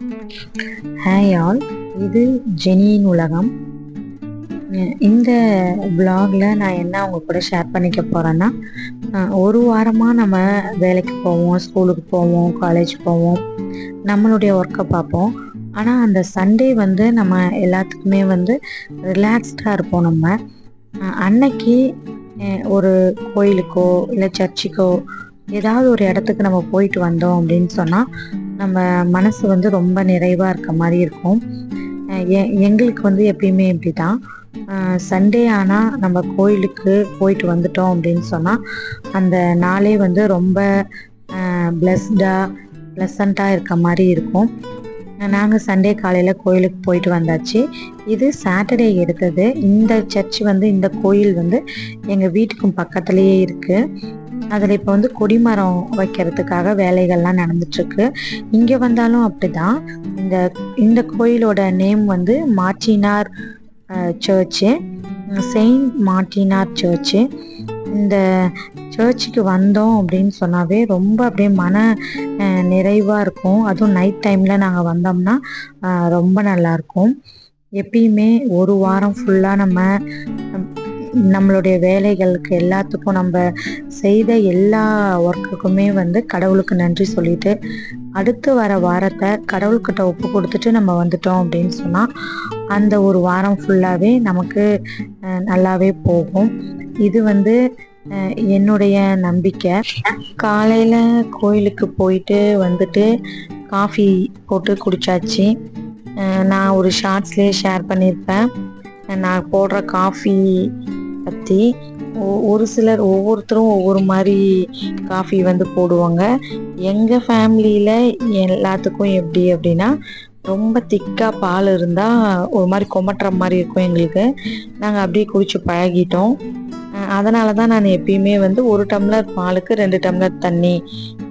Hi all இது ஜெனியின் உலகம். இந்த vlogல நான் என்ன அவங்க கூட ஷேர் பண்ணிக்க போகிறேன்னா ஒரு வாரமாக நம்ம வேலைக்கு போவோம் ஸ்கூலுக்கு போவோம் காலேஜ் போவோம் நம்மளுடைய ஒர்க்கை பார்ப்போம். ஆனால் அந்த சண்டே வந்து நம்ம எல்லாத்துக்குமே வந்து ரிலாக்ஸ்டாக இருப்போம் நம்ம. அன்னைக்கு ஒரு கோயிலுக்கோ இல்லை சர்ச்சுக்கோ ஏதாவது ஒரு இடத்துக்கு நம்ம போயிட்டு வந்தோம் அப்படின்னு சொன்னால் நம்ம மனசு வந்து ரொம்ப நிறைவாக இருக்க மாதிரி இருக்கும். எ- எங்களுக்கு வந்து எப்பயுமே இப்படி தான் சண்டே ஆனால் நம்ம கோயிலுக்கு போயிட்டு வந்துட்டோம் அப்படின்னு சொன்னால் அந்த நாளே வந்து ரொம்ப பிளஸ்டாக ப்ளசண்ட்டாக இருக்க மாதிரி இருக்கும். நாங்கள் சண்டே காலையில் கோயிலுக்கு போயிட்டு வந்தாச்சு. இது சாட்டர்டே எடுத்தது. இந்த சர்ச் வந்து இந்த கோயில் வந்து எங்கள் வீட்டுக்கும் பக்கத்துலேயே இருக்குது அதில் இப்போ வந்து கொடிமரம் வைக்கிறதுக்காக வேலைகள்லாம் நடந்துட்டுருக்கு. இங்கே வந்தாலும் அப்படிதான். இந்த இந்த கோயிலோட நேம் வந்து மார்டினார் சர்ச்சு செயின்ட் மார்டினார் சர்ச்சு இந்த சர்ச்சுக்கு வந்தோம் அப்படின்னு சொன்னாவே ரொம்ப அப்படியே மன நிறைவாக இருக்கும். அதுவும் நைட் டைமில் நாங்கள் வந்தோம்னா ரொம்ப நல்லா இருக்கும். எப்பயுமே ஒரு வாரம் ஃபுல்லாக நம்ம நம்மளுடைய வேலைகளுக்கு எல்லாத்துக்கும் நம்ம செய்த எல்லா ஒர்க்குக்குமே வந்து கடவுளுக்கு நன்றி சொல்லிட்டு அடுத்து வர வாரத்தை கடவுள்கிட்ட ஒப்பு கொடுத்துட்டு நம்ம வந்துட்டோம் அப்படின்னு சொன்னால் அந்த ஒரு வாரம் ஃபுல்லாகவே நமக்கு நல்லாவே போகும். இது வந்து என்னுடைய நம்பிக்கை. காலையில் கோயிலுக்கு போயிட்டு வந்துட்டு காஃபி போட்டு குடிச்சாச்சு. நான் ஒரு ஷார்ட்ஸ்லேயே ஷேர் பண்ணியிருப்பேன் நான் போடுற காஃபி மாற்றி ஒரு சிலர் ஒவ்வொருத்தரும் ஒவ்வொரு மாதிரி காஃபி வந்து போடுவாங்க. எங்கள் ஃபேமிலியில் எல்லாத்துக்கும் எப்படி அப்படின்னா ரொம்ப திக்காக பால் இருந்தால் ஒரு மாதிரி கொமட்டுற மாதிரி இருக்கும் எங்களுக்கு. நாங்கள் அப்படியே குடிச்சு பழகிட்டோம். அதனால தான் நான் எப்பயுமே வந்து ஒரு டம்ளர் பாலுக்கு ரெண்டு டம்ளர் தண்ணி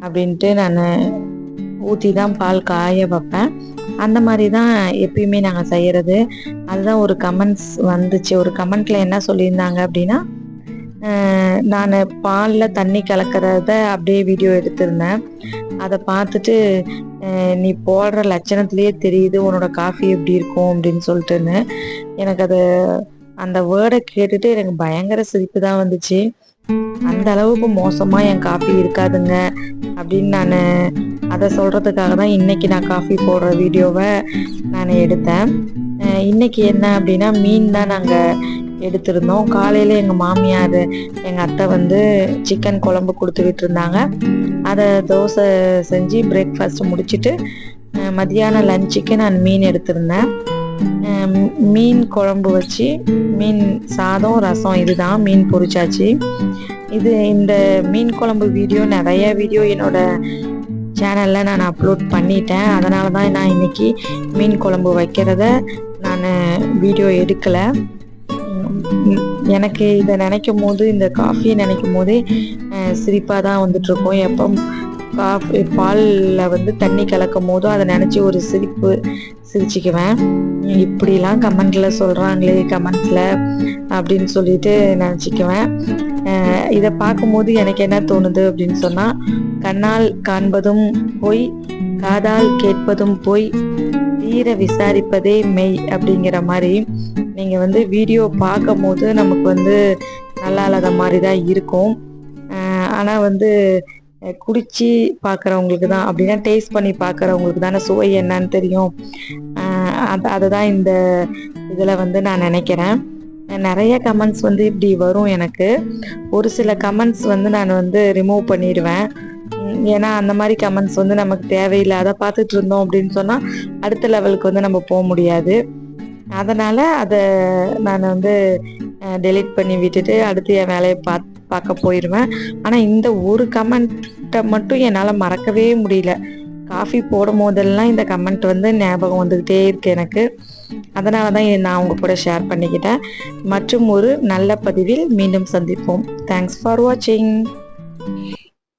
அப்படின்ட்டு நான் ஊற்றி தான் பால் காய வைப்பேன். அந்த மாதிரி தான் எப்பயுமே நாங்கள் செய்கிறது அதுதான் ஒரு கமெண்ட்ஸ் வந்துச்சு. ஒரு கமெண்ட்ல என்ன சொல்லியிருந்தாங்க அப்படின்னா நான் பாலில் தண்ணி கலக்கிறத அப்படியே வீடியோ எடுத்திருந்தேன். அதை பார்த்துட்டு நீ போடுற லட்சணத்துலேயே தெரியுது உன்னோட காஃபி எப்படி இருக்கும் அப்படின்னு சொல்லிட்டுன்னு. எனக்கு அது அந்த வேர்டை கேட்டுட்டு எனக்கு பயங்கர சிரிப்பு தான் வந்துச்சு. அந்த அளவுக்கு மோசமா என் காஃபி இருக்காதுங்க அப்படின்னு நான் அதை சொல்றதுக்காக தான் இன்னைக்கு நான் காஃபி போடுற வீடியோவை நான் எடுத்தேன். இன்றைக்கி இன்னைக்கு என்ன அப்படின்னா மீன் தான் நாங்கள் எடுத்திருந்தோம். காலையில் எங்கள் மாமியார் எங்கள் அத்தை வந்து சிக்கன் குழம்பு கொடுத்துக்கிட்டு இருந்தாங்க. அதை தோசை செஞ்சு பிரேக்ஃபாஸ்ட் முடிச்சிட்டு மதியானம் லஞ்சுக்கு நான் மீன் எடுத்திருந்தேன். மீன் குழம்பு வச்சு மீன் சாதம் ரசம் இதுதான் மீன் பொரிச்சாச்சு. இது இந்த மீன் குழம்பு வீடியோ நிறைய வீடியோ என்னோட சேனலில் நான் அப்லோட் பண்ணிட்டேன். அதனால தான் நான் இன்னைக்கு மீன் குழம்பு வைக்கிறத நான் வீடியோ எடுக்கலை. எனக்கு இதை நினைக்கும் போது இந்த காஃபியை நினைக்கும் போதே சிரிப்பாக தான் வந்துட்டுருக்கோம் எப்போ பாலில் வந்து தண்ணி கலக்கும் போதும் அதை நினச்சி ஒரு சிரிப்பு சிரிச்சுக்குவேன். இப்படிலாம் கமெண்டில் சொல்கிறாங்களே கமெண்ட்ஸில் அப்படின்னு சொல்லிட்டு நினச்சிக்குவேன். இதை பார்க்கும்போது எனக்கு என்ன தோணுது அப்படின்னு சொன்னால் கண்ணால் காண்பதும் பொய் காதால் கேட்பதும் பொய் தீர விசாரிப்பதே மெய் அப்படிங்கிற மாதிரி நீங்கள் வந்து வீடியோ பார்க்கும் போது நமக்கு வந்து நல்லா இல்லாத மாதிரி தான் இருக்கும். ஆனால் வந்து குடிச்சு பார்க்குறவங்களுக்கு தான் அப்படின்னா டேஸ்ட் பண்ணி பார்க்குறவங்களுக்கு தானே சுவை என்னன்னு தெரியும். அது அதுதான் இந்த இதில் வந்து நான் நினைக்கிறேன். நிறைய கமெண்ட்ஸ் வந்து இப்படி வரும் எனக்கு. ஒரு சில கமெண்ட்ஸ் வந்து நான் வந்து ரிமூவ் பண்ணிடுவேன். ஏன்னா அந்த மாதிரி கமெண்ட்ஸ் வந்து நமக்கு தேவையில்லை. அதை பார்த்துட்டு இருந்தோம் அப்படின்னு சொன்னால் அடுத்த லெவலுக்கு வந்து நம்ம போக முடியாது. அதனால் அதை நான் வந்து டெலீட் பண்ணி விட்டுட்டு அடுத்து என் வேலையை பார்த்து பார்க்க போயிடுவேன் ஆனால் இந்த ஒரு கமெண்ட்டை மட்டும் என்னால் மறக்கவே முடியல. காஃபி போடும் போதெல்லாம் இந்த கமெண்ட் வந்து ஞாபகம் வந்துக்கிட்டே இருக்கு எனக்கு. அதனால தான் நான் உங்க கூட ஷேர் பண்ணிக்கிட்டேன். மற்றும் ஒரு நல்ல பதிவில் மீண்டும் சந்திப்போம். தேங்க்ஸ் ஃபார் வாட்சிங்